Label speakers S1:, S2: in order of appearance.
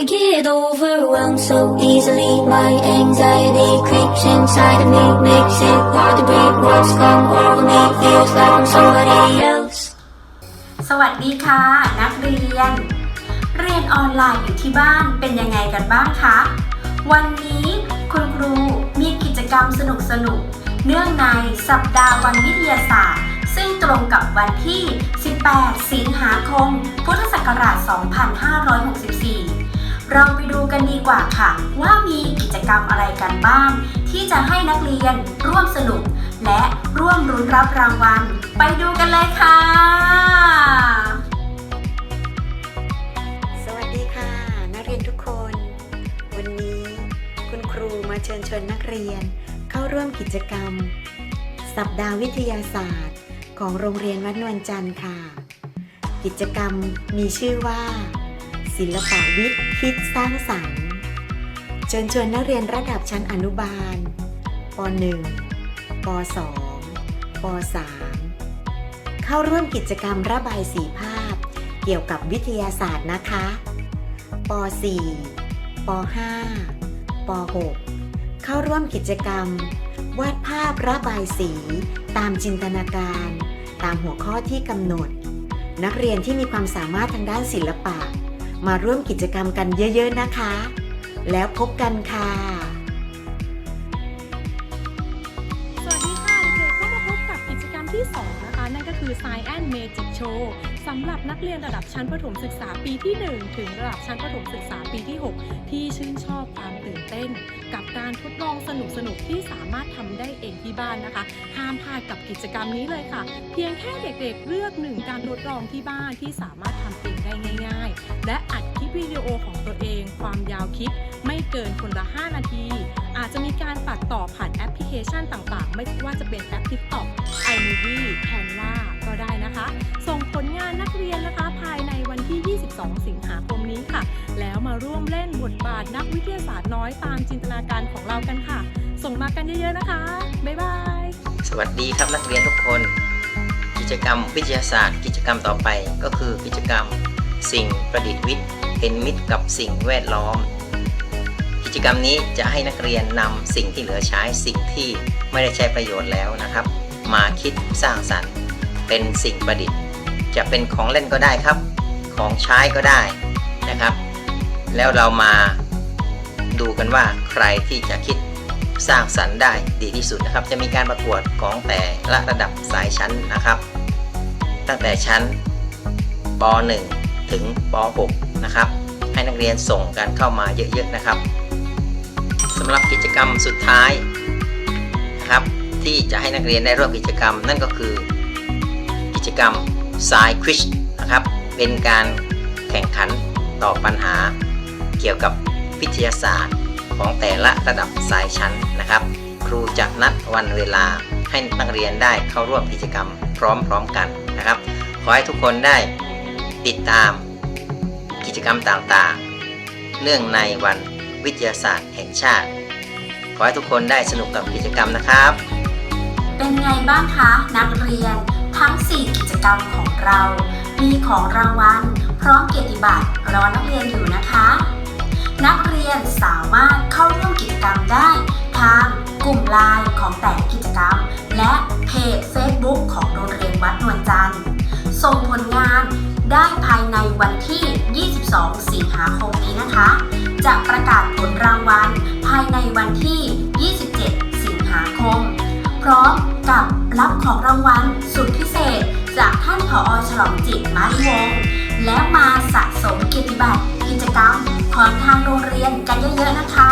S1: I get overwhelmed so easily. My anxiety creeps inside of me, makes it hard to breathe. What's come over me feels like I'm somebody else.
S2: สวัสดีค่ะ นักเรียน เรียนออนไลน์อยู่ที่บ้านเป็นยังไงกันบ้างคะ วันนี้คุณครูมีกิจกรรมสนุกๆเนื่องในสัปดาห์วันวิทยาศาสตร์ ซึ่งตรงกับวันที่ 18 สิงหาคม พุทธศักราช 2564 เราไปดูกันดีกว่าค่ะ ว่ามีกิจกรรมอะไรกันบ้าง ที่จะให้นักเรียนร่วมสนุก และร่วมรุ้นรับรางวัล ไปดูกันเลยค่ะ
S3: สวัสดีค่ะ นักเรียนทุกคน วันนี้คุณครูมาเชิญชวนนักเรียน เข้าร่วมกิจกรรม สัปดาห์วิทยาศาสตร์ ของโรงเรียนวัดนวลจันทร์ค่ะ กิจกรรมมีชื่อว่า ศิลปะวิทย์คิดสร้างสรรค์เชิญชวนนักเรียนระดับชั้นอนุบาลป .1 ป .2 ป .3 เข้าร่วมกิจกรรมระบายสีภาพ เกี่ยวกับวิทยาศาสตร์นะคะป .4 ป .5 ป .6 เข้าร่วมกิจกรรม วาดภาพระบายสี ตามจินตนาการ ตามหัวข้อที่กำหนด นักเรียนที่มีความสามารถทางด้านศิลปะ มาร่วมกิจกรรมกันเยอะๆนะคะ แล้วพบกันค่ะ
S4: สวัสดีค่ะเด็กๆก็มาพบกับกิจกรรมที่ 2 นะคะ นั่นก็คือ Science and Magic Show สำหรับนักเรียนระดับชั้นประถมศึกษาปีที่ 1 ถึงระดับชั้นประถมศึกษาปีที่ 6 ที่ชื่นชอบความตื่นเต้น กับการทดลองสนุกๆที่สามารถทำได้เองที่บ้านนะคะ ห้ามพลาดกับกิจกรรมนี้เลยค่ะ เพียงแค่เด็กๆเลือกหนึ่งการทดลองที่บ้านที่สามารถทำเองได้ง่าย และอัดคลิปวิดีโอของตัวเอง ความยาวคลิปไม่เกินคนละ 5 นาที อาจจะมีการตัดต่อผ่านแอปพลิเคชันต่างๆ ไม่ว่าจะเป็นแอป TikTok iMovie Canva ก็ได้นะคะ ส่งผลงานนักเรียนนะคะภายในวันที่ 22 สิงหาคมนี้ค่ะ แล้วมาร่วมเล่นบทบาทนักวิทยาศาสตร์น้อยตามจินตนาการของเรากันค่ะ ส่งมากันเยอะๆนะคะ บ๊ายบาย
S5: สวัสดีครับนักเรียนทุกคน กิจกรรมวิทยาศาสตร์ กิจกรรมต่อไปก็คือกิจกรรม สิ่งประดิษฐ์วิทย์เป็นมิตรกับสิ่งแวดล้อม กิจกรรมนี้จะให้นักเรียนนำสิ่งที่เหลือใช้สิ่งที่ไม่ได้ใช้ประโยชน์แล้วนะครับ มาคิดสร้างสรรค์ เป็นสิ่งประดิษฐ์ จะเป็นของเล่นก็ได้ครับ ของใช้ก็ได้นะครับ แล้วเรามาดูกันว่าใครที่จะคิดสร้างสรรค์ได้ดีที่สุดนะครับ จะมีการประกวดของแต่ละระดับสายชั้นนะครับ ตั้งแต่ชั้นป .1 ถึงป .6 นะครับ ให้นักเรียนส่งกันเข้ามาเยอะๆนะครับสำหรับกิจกรรมสุดท้ายนะครับที่จะให้นักเรียนได้ร่วมกิจกรรม นั่นก็คือ กิจกรรม s i ควิชนะครับเป็นการแข่งขันตอบปัญหา เกี่ยวกับวิทยาศาสตร์ของแต่ละระดับสายชั้นนะครับ ครูจะนัดวันเวลาให้นักเรียนได้เข้าร่วมกิจกรรมพร้อมๆกันนะครับ ขอให้ทุกคนได้ ติดตาม กิจกรรมต่างๆ เนื่องในวันวิทยาศาสตร์แห่งชาติ ขอให้ทุกคนได้สนุกกับกิจกรรมนะครับ
S2: เป็นไงบ้างคะนักเรียนทั้ง 4 กิจกรรมของเรา มีของรางวัลพร้อมเกียรติบัตรรอนักเรียนอยู่นะคะ นักเรียนสามารถเข้าร่วมกิจกรรมได้ทางกลุ่มไลน์ของแต่ละกิจกรรม และเพจ Facebook ของโรงเรียนวัดนวลจันทร์ส่งผลงาน ได้ภายในวันที่ 22 สิงหาคมนี้นะคะ จะประกาศผลรางวัลภายในวันที่ 27 สิงหาคม พร้อมกับรับของรางวัลสุดพิเศษ จากท่านผอฉลองจิตมาริวงและมาสะสมเกียรติบัตรกิจกรรมของทางโรงเรียนกันเยอะๆนะคะ